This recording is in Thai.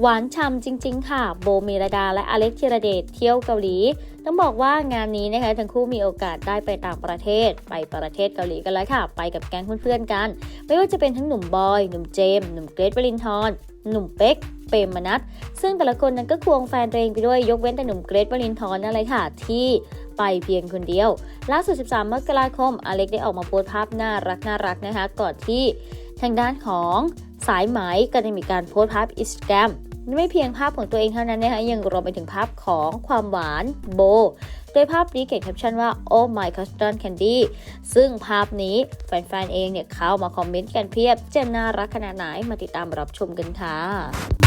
หวานฉ่ำจริง ๆ ค่ะ โบเมลดาและอเล็กธีรเดชเที่ยวเกาหลี ต้องบอกว่างานนี้นะคะทั้งคู่มีโอกาสได้ไปต่างประเทศ ไปประเทศเกาหลีกันแล้วค่ะ ไปกับแก๊งเพื่อนๆกัน ไม่ว่าจะเป็นทั้งหนุ่มบอย หนุ่มเจมส์หนุ่มเกรทวรินทร์หนุ่มเป๊กเปรมมนัทซึ่งแต่ละคนนั้นก็ควงแฟนตัวเองไปด้วยยกเว้นแต่หนุ่มเกรทวรินทร์นั่นเลยค่ะ ที่ไปเพียงคนเดียว ล่าสุด 13 มกราคม อเล็กได้ออกมาโพสต์ภาพน่ารักน่ารักนะคะ ก่อนที่ทางด้านของสายไหมก็ได้มีการโพสต์ภาพอินสตาแกรม ไม่เพียงภาพของตัวเองเท่านั้นนะคะยังรวมไปถึงภาพของความหวานโบ โดยภาพนี้เขียนแคปชั่นว่า oh my c u s t o m candy ซึ่งภาพนี้แฟนๆเองเนี่ยเข้ามาคอมเมนต์กันเพียบจะน่ารักขนาดไหนมาติดตามรับชมกันค่ะ